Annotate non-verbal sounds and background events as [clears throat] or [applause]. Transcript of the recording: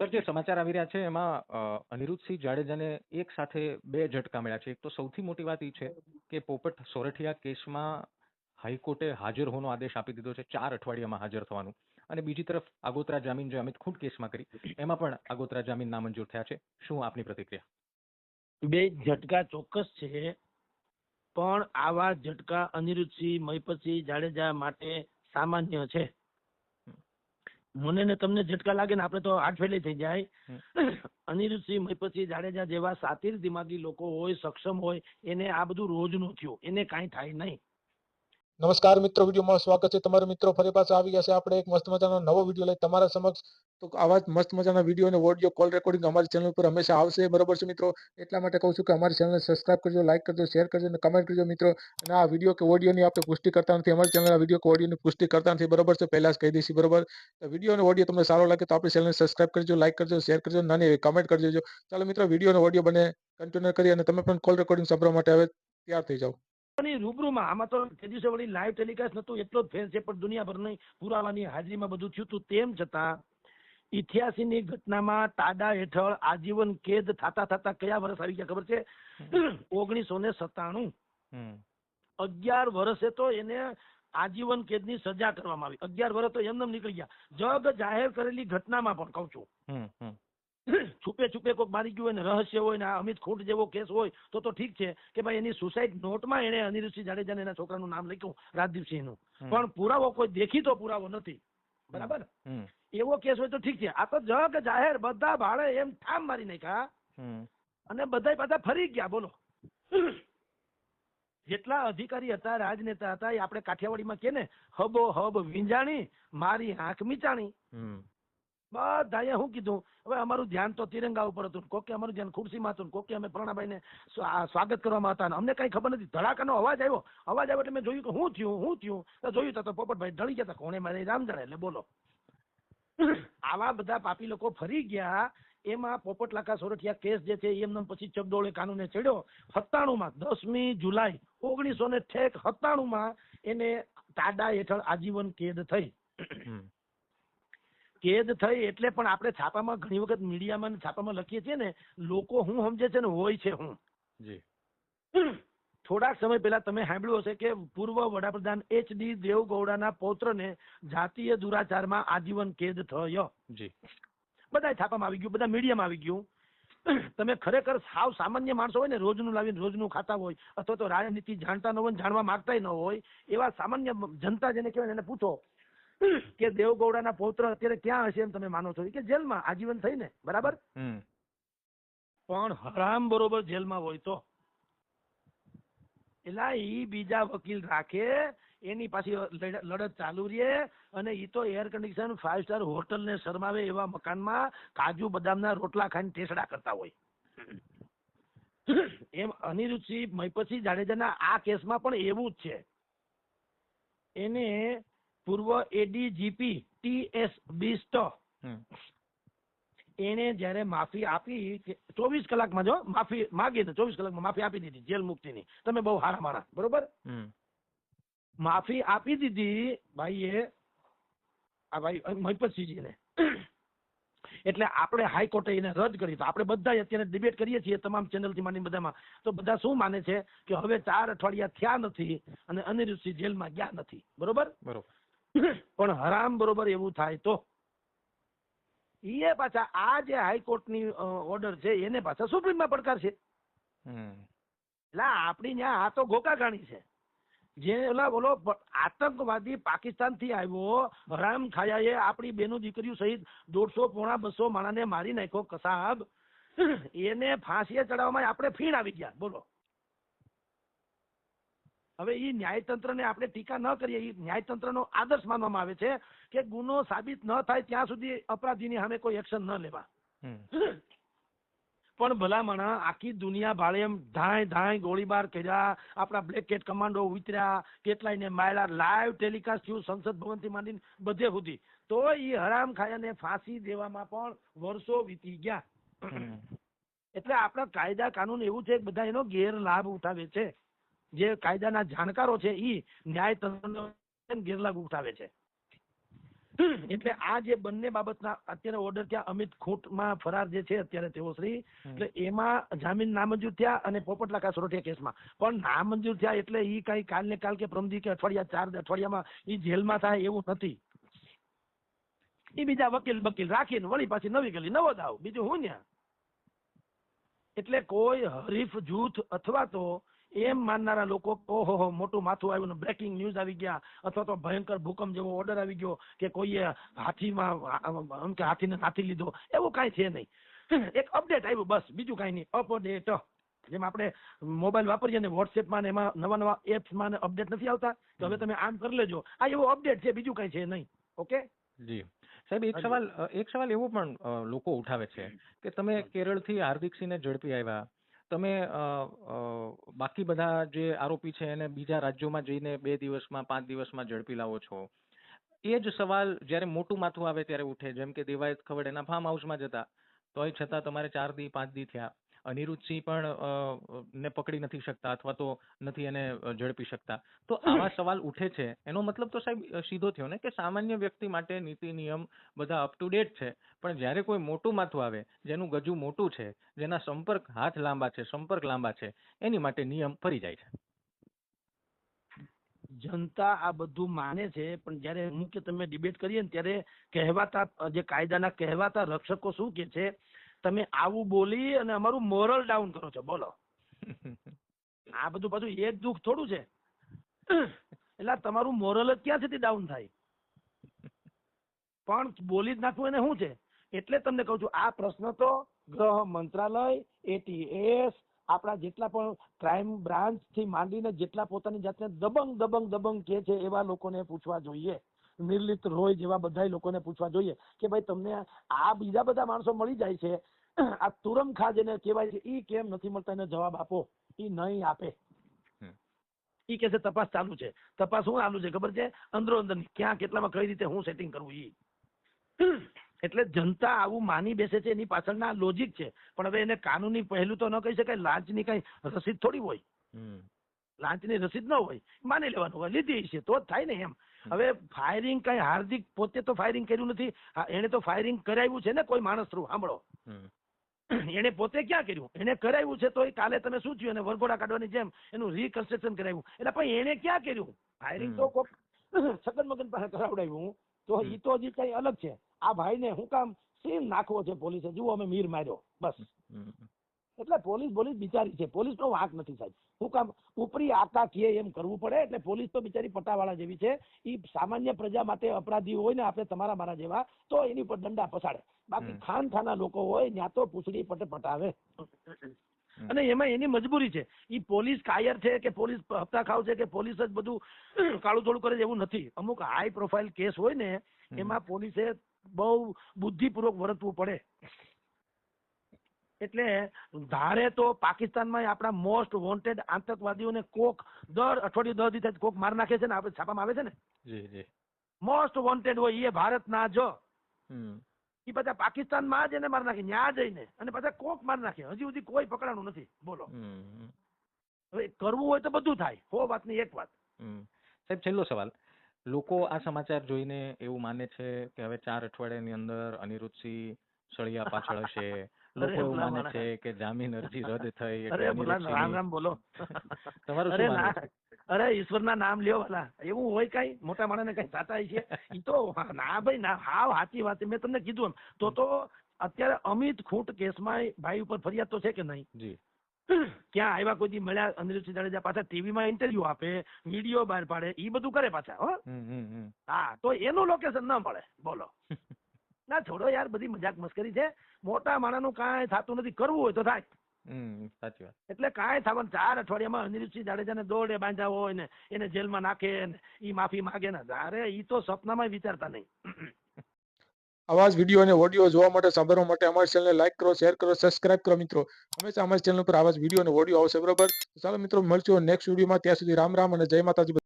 Sir, જે સમાચાર આવી રહ્યા છે, એમાં અનિરુદ્ધસિંહ જાડેજાને એક સાથે બે ઝટકા મળ્યા છે. એક તો સૌથી મોટી વાત એ છે કે પોપટ સોરઠિયા કેસમાં હાઈકોર્ટે હાજર હોવાનો આદેશ આપી દીધો છે. ચાર અઠવાડિયામાં હાજર થવાનું. અને બીજી તરફ આગોતરા જામીન જે અમિત ખૂંટ કેસમાં કરી, એમાં પણ આગોતરા જામીન નામંજૂર થયા છે. શું આપની પ્રતિક્રિયા? બે ઝટકા ચોક્કસ છે, પણ આવા ઝટકા અનિરુદ્ધસિંહ, મહિપતસિંહ જાડેજા માટે સામાન્ય છે. મને ને તમને ઝટકા લાગે ને આપણે તો આઠફેલી થઈ જાય. અનિરુદ્ધસિંહ મહિપતસિંહ જાડેજા જેવા સાતીર દિમાગી લોકો હોય સક્ષમ હોય એને આ બધું રોજનું થયું. એને કાંઈ થાય નહીં. નમસ્કાર મિત્રો વિડીયોમાં સ્વાગત છે તમારા મિત્રો. ફરી પાછા આવી ગયા છે આપણે એક મસ્ત મજાનો નવો વીડિયો લઈ તમારા સમક્ષ. તો આવા જ મસ્ત મજાના વીડિયો અને ઓડિયો કોલ રેકોર્ડિંગ અમારી ચેનલ પર હંમેશા આવશે. બરોબર છે મિત્રો? એટલા માટે કહું છું કે અમારી ચેનલને સબસ્ક્રાઇબ કરજો લાઇક કરજો શેર કરજો અને કમેન્ટ કરજો મિત્રો. અને આ વીડિયો કે ઓડિયોની આપણે પુષ્ટિ કરતા નથી. અમારી ચેનલના વીડિયો કે ઓડિયોની પુષ્ટિ કરતા નથી. બરોબર છે? પહેલા જ કહી દઈશું, બરોબર? તો વીડિયો અને ઓડિયો તમને સારો લાગે તો આપણી ચેનલને સબસ્ક્રાઇબ કરજો લાઇક કરજો શેર કરજો નાની એવી કમેન્ટ કરજો ચાલો મિત્રો વીડિયો અને ઓડિયો બને કન્ટિન્યુ કરી અને તમે પણ કોલ રેકોર્ડિંગ સાંભળવા માટે હવે તૈયાર થઈ જાઓ. ની રૂબરૂમાં આમાં તો તે દિવસે વળી લાઈવ ટેલિકાસ્ટ નતું એટલો જ ફેર છે પણ દુનિયાભરની પુરાવાની હાજરીમાં બધું થયું હતું તેમ છતાં ઇઠ્યાસી ઘટનામાં તાડા હેઠળ આજીવન કેદ થતા થતા કયા વર્ષ આવી ગયા ખબર છે? ઓગણીસો ને સત્તાણું. અગિયાર વર્ષે તો એને આજીવન કેદની સજા કરવામાં આવી. અગિયાર વર્ષ તો એમને નીકળી ગયા. જગ જાહેર કરેલી ઘટનામાં પણ કઉ છું. છુપે છુપે કોઈક મારી ગયું હોય ને રહસ્ય હોય ને આ અમિત ખૂંટ જેવો કેસ હોય તો તો ઠીક છે કે ભાઈ એની સુસાઇડ નોટમાં એને અનિરુદ્ધસિંહ જાડેજાને એના છોકરાનું નામ લખ્યું રાજદીપસિંહનું પણ પુરાવો કોઈ દેખીતો પુરાવો નથી. બરાબર? એવો કેસ હોય તો ઠીક છે. આ તો જગ જાહેર બધા ભાડે એમ ઠામ મારી નાખ્યા. અને બધા પાછા ફરી ગયા બોલો. જેટલા અધિકારી હતા રાજનેતા હતા એ આપણે કાઠિયાવાડીમાં કે ને હબો હબ વિંજાણી મારી આંખ મીચાણી. બધાએ શું કીધું? હવે અમારું ધ્યાન તો તિરંગા ઉપર હતું. કોકે અમારું ધ્યાન ખુરશીમાં હતું કોકે અમે પ્રણાભાઈને સ્વા- સ્વાગત કરવામાં હતા અમને કઈ ખબર નથી. ધડાકાનો અવાજ આવ્યો. અવાજ આવ્યો એટલે મેં જોયું કે હું થયું હું થયું. તો જોયું તો પોપટભાઈ ઢળી ગયા કોણે મારે રામ જાણે એટલે બોલો. આવા બધા પાપી લોકો ફરી ગયા. એમાં પોપટ લાખા સોરઠિયા કેસ જે છે એમને પછી ચગડોળે કાનૂને ચડ્યો. સત્તાણુંમાં, દસમી જુલાઈ ઓગણીસો ને ઠેક સત્તાણુંમાં એને તાડા હેઠળ આજીવન કેદ થઈ. કેદ થઈ એટલે પણ આપણે છાપામાં ઘણી વખત મીડિયામાં છાપામાં લખીએ છીએ ને લોકો હું સમજે છે ને હોય છે હું. જી. થોડાક સમય પહેલા તમે સાંભળ્યું હશે કે પૂર્વ વડાપ્રધાન એચ ડી દેવગૌડાના પૌત્રને જાતીય દુરાચારમાં આજીવન કેદ થયો. જી. બધા છાપામાં આવી ગયું બધા મીડિયામાં આવી ગયું. તમે ખરેખર સાવ સામાન્ય માણસો હોય ને રોજનું લાવીને રોજનું ખાતા હોય અથવા તો રાજનીતિ જાણતા ન હોય જાણવા માંગતા ન હોય એવા સામાન્ય જનતા જેને કહેવાય એને પૂછો. કે દેવગૌડાના પૌત્ર અત્યારે ક્યાં હશે એમ તમે માનો છો? કે જેલમાં આજીવન થઈને બરાબર? પણ હરામ બરોબર જેલમાં હોય તો. એલા ઈ બીજા વકીલ રાખે એની પાછી લડત ચાલુ રહે અને ઈ તો air condition five star hotel ને શરમાવે એવા મકાનમાં કાજુ બદામના રોટલા ખાઈને ટેસડા કરતા હોય. એમ અનિરુદ્ધસિંહ મહિપતસિંહ જાડેજાના આ કેસમાં પણ એવું જ છે. એને પૂર્વ એડીજીપી ટી એસ બિસ્ટ એને જયારે માફી આપી ચોવીસ કલાકમાં જો માફી માગી તો ચોવીસ કલાકમાં માફી આપી દીધી જેલ મુક્તિની. તમે બહુ હારા માણસ બરોબર? માફી આપી દીધી ભાઈએ આ ભાઈ મહિપતસિંહજીને. એટલે આપણે હાઈકોર્ટે એને રદ કરી તો આપણે બધા અત્યારે ડિબેટ કરીએ છીએ તમામ ચેનલથી માંડીને બધામાં. તો બધા શું માને છે? કે હવે ચાર અઠવાડિયા થયા નથી અને અનિરુદ્ધસિંહ જેલમાં ગયા નથી. બરોબર? બરોબર. [coughs] પણ હરામ બરોબર એવું થાય તો? એ પાછા આ જે હાઈકોર્ટની ઓર્ડર છે એને પાછા સુપ્રીમમાં પડકારશે. એટલે આપણી ત્યાં આ તો ગોકાગાણી છે. જે ઓલા બોલો આતંકવાદી પાકિસ્તાનથી આવ્યો હરામ ખાયાએ આપણી બેનો દીકરીઓ સહિત દોઢસો પોણા બસો માણાને મારી નાખ્યો કસાબ. [coughs] એને ફાંસીએ ચડાવવામાં આપણે ફીણ આવી ગયા બોલો. હવે એ ન્યાયતંત્રને આપણે ટીકા ન કરીએ એ ન્યાયતંત્રનો આદર્શ માનવામાં આવે છે કે ગુનો સાબિત ન થાય ત્યાં સુધી અપરાધીની સામે કોઈ એક્શન ન લેવા. પણ ભલામણા આખી દુનિયા ભાળે એમ ધાય ધાય ગોળીબાર કર્યા આપણા બ્લેક કેટ કમાન્ડો ઉતર્યા કેટલાયને માર્યા લાઈવ ટેલિકાસ્ટ થયું સંસદ ભવનથી માંડીને બધે સુધી. તો એ હરામ ખાયાને ફાંસી દેવામાં પણ વર્ષો વીતી ગયા. એટલે આપણા કાયદા કાનૂન એવું છે કે બધા એનો ગેરલાભ ઉઠાવે છે. જે કાયદાના જાણકારો છે એ ન્યાયતંત્રનો ગેરલાભ ઉઠાવે છે. એટલે આ જે બંને બાબતના અત્યારે ઓર્ડર ત્યાં અમિત ખૂંટમાં ફરાર જે છે અત્યારે તેઓ શ્રી એટલે એમાં જામીન નામંજૂર થયા અને પોપટલાકા સોરઠિયા કેસમાં. પણ નામંજૂર થયા એટલે ઈ કઈ કાલ ને કાલ કે પ્રમદી કે અઠવાડિયા ચાર અઠવાડિયામાં ઈ જેલમાં થાય એવું નથી. એ બીજા વકીલ બકીલ રાખીને વળી પાછી નવી ગલી નવો દાવ બીજું હું ન્યા? એટલે કોઈ હરીફ જૂથ અથવા તો એમ માનનારા લોકો ઓહો મોટું માથું આવ્યું બ્રેકિંગ ન્યૂઝ આવી ગયા. અથવા તો ભયંકર ભૂકંપ જેવો ઓર્ડર આવી ગયો કે કોઈએ હાથીમાં કે હાથીને નાથી લીધો. એવું કાંઈ છે નહીં. એક અપડેટ આવ્યું બસ. બીજું કાંઈ નહીં. અપડેટ જેમ આપણે મોબાઈલ વાપરીએ ને વોટ્સએપમાં ને એમાં નવા નવા એપ્સમાં ને અપડેટ નથી આવતા તો હવે તમે આમ કરી લેજો. આ એવો અપડેટ છે બીજું કાંઈ છે નહીં. ઓકે જી. સાહેબ એક સવાલ એક સવાલ એવો પણ લોકો ઉઠાવે છે કે તમે કેરળથી હાર્દિકસિંહને ઝડપી આવ્યા. તમે બાકી બધા જે આરોપી છે એને બીજા રાજ્યોમાં જઈને બે દિવસમાં, પાંચ દિવસમાં ઝડપી લાવો છો? એ જ સવાલ જ્યારે મોટું માથું આવે ત્યારે ઉઠે. જેમ કે દેવાયત ખવડ એના ફાર્મ હાઉસમાં જતા તોય છતાં તમારે ચાર દી, પાંચ દી થયા. અનિરુદ્ધસિંહ પણ ને પકડી નથી શકતા અથવા તો નથી એને ઝડપી શકતા. તો આવા સવાલ ઉઠે છે. એનો મતલબ તો સાહેબ સીધો થયો ને કે સામાન્ય વ્યક્તિ માટે નીતિ નિયમ બધા અપ ટુ ડેટ છે. પણ જ્યારે કોઈ મોટું માથું આવે જેનું ગજુ મોટું છે જેના સંપર્ક હાથ લાંબા છે સંપર્ક લાંબા છે એની માટે નિયમ ફરી જાય છે. જનતા આ બધું માને છે પણ જ્યારે હું કે તમે ડિબેટ કરીએ ને ત્યારે કહેવાતા જે કાયદાના કહેવાતા રક્ષકો શું કે છે તમે આવું બોલી અને અમારું મોરલ ડાઉન કરો છો બોલો. [laughs] આ બધું પાછું એક દુઃખ થોડું છે. એટલે તમારું મોરલ જ ક્યાં સુધી ડાઉન થાય? પણ બોલી જ નાખવું એને શું છે? એટલે તમને કહું છું આ પ્રશ્ન તો ગ્રહ મંત્રાલય એટીએસ આપણા જેટલા પણ ક્રાઇમ બ્રાન્ચથી માંડીને જેટલા પોતાની જાતને દબંગ દબંગ દબંગ કે છે એવા લોકોને પૂછવા જોઈએ. નિર્લિપ્ત રોય જેવા બધા લોકોને પૂછવા જોઈએ કે ભાઈ તમને આ બીજા બધા માણસો મળી જાય છે [clears throat] આ તુરમખા જેને કહેવાય છે એ કેમ નથી મળતા? એને જવાબ આપો. એ નહીં આપે. એ કે છે તપાસ ચાલુ છે. તપાસ શું ચાલુ છે? ખબર છે? અંદરો અંદર ક્યાં કેટલામાં કઈ રીતે હું સેટિંગ કરવું એ એટલે જનતા આવું માની બેસે છે એની પાછળના લોજિક છે. પણ હવે એને કાનૂની પહેલું તો ન કહી શકાય લાંચની કઈ રસીદ થોડી હોય. લાંચની રસીદ ન હોય. માની લેવાનું હોય. લીધી છે તો જ થાય ને એમ. હવે ફાયરિંગ કઈ હાર્દિક પોતે તો ફાયરિંગ કર્યું નથી. એને તો ફાયરિંગ કરાવ્યું છે ને કોઈ માણસ થ્રુ સાંભળો. [clears throat] એને પોતે ક્યાં કર્યું? એને કરાવ્યું છે તો એ કાલે તમે શું થયું? એને વરઘોડા કાઢવાની જેમ એનું રીકન્સ્ટ્રક્શન કરાવ્યું. એટલે પણ એણે ક્યાં કર્યું? ફાયરિંગ તો કોક [clears throat] છગન મગન પાસે કરાવડાવ્યું. તો એ તો હજી કઈ અલગ છે. આ ભાઈને હું કામ સીન નાખવો છે પોલીસે. જુઓ અમે મીર માર્યો. બસ. એટલે પોલીસ પોલીસ બિચારી છે. પોલીસ નો વાંક નથી સાહેબ. હું કામ ઉપરી આકા કીએ એમ કરવું પડે એટલે પોલીસ તો બિચારી પટાવાળા જેવી છે. એ સામાન્ય પ્રજા માટે અપરાધી હોય ને આપણે તમારા મારા જેવા તો એની પર દંડા પસાડે બાકી ખાન ખાના લોકો હોય ત્યાં તો પૂછડી પટે પટાવે. અને એમાં એની મજબૂરી છે. એ પોલીસ કાયર છે કે પોલીસ હપ્તા ખાવ છે કે પોલીસ જ બધું [clears throat] કાળું થોડું કરે એવું નથી. અમુક હાઈ પ્રોફાઇલ કેસ હોય ને. એમાં પોલીસે બહુ બુદ્ધિપૂર્વક વર્તવું પડે. એટલે ધારે તો પાકિસ્તાનમાં આપણા મોસ્ટ વોન્ટેડ આતંકવાદીઓને કોક દર અઠવાડિયું દર દિવસે કોક માર નાખે છે ને આપણે છાપામાં આવે છે ને? જી જી. મોસ્ટ વોન્ટેડ હોય એ ભારતના જ. એ બધા પાકિસ્તાનમાં જ એને માર નાખે ન્યા જઈને અને પાછા કોક માર નાખે. હજી સુધી કોઈ પકડાણું નથી. બોલો. હવે કરવું હોય તો બધું થાય. હો વાતની એક વાત. સાહેબ છેલ્લો સવાલ. લોકો આ સમાચાર જોઈને એવું માને છે કે હવે ચાર અઠવાડિયાની અંદર અનિરુદ્ધસિંહ સળિયા પાછળ હશે. લોકો એવું માને છે કે જામીન અરજી રદ થઈ એટલે રામ રામ બોલો. [laughs] તમારું શું માનવું અરે ઈશ્વરના નામ લ્યો ભલા. એવું હોય કઈ? મોટા માણસને કઈ સાતા છે ઈ તો ના ભાઈ ના હાવ સાચી વાત મેં તમને કીધું એમ. તો તો અત્યારે અમિત ખૂંટ કેસમાં ભાઈ ઉપર ફરિયાદ તો છે કે નહીં? જી. [clears throat] ક્યાં આવ્યા કોઈ દી મળ્યા? અનિરુદ્ધ જાડેજા પાછા ટીવીમાં ઇન્ટરવ્યુ આપે વીડિયો બહાર પાડે ઈ બધું કરે પાછા હા? તો એનું લોકેશન ન મળે. બોલો. [laughs] ના છોડો યાર બધી મજાક મસ્કરી છે. મોટા માણસનું કાંઈ થતું નથી. કરવું હોય તો થાય. સાચી વાત. એટલે કાંઈ થવાનું ચાર અઠવાડિયામાં અનિરુદ્ધસિંહ જાડેજાને દોડે બાંધ્યા હોય ને એને જેલમાં નાખે ને એ માફી માગે ને અરે ઈ તો સપનામાં વિચારતા નહીં. આવા જ વીડિયો અને ઓડિયો જોવા માટે સાંભળવા માટે અમારી ચેનલને લાઈક કરો શેર કરો સબસ્ક્રાઇબ કરો મિત્રો. હંમેશા અમારી ચેનલ પર આવા જ વીડિયો અને ઓડિયો આવશે બરોબર? ચાલો મિત્રો મળશું નેક્સ્ટ વિડીયોમાં ત્યાં સુધી રામ રામ અને જય માતાજી.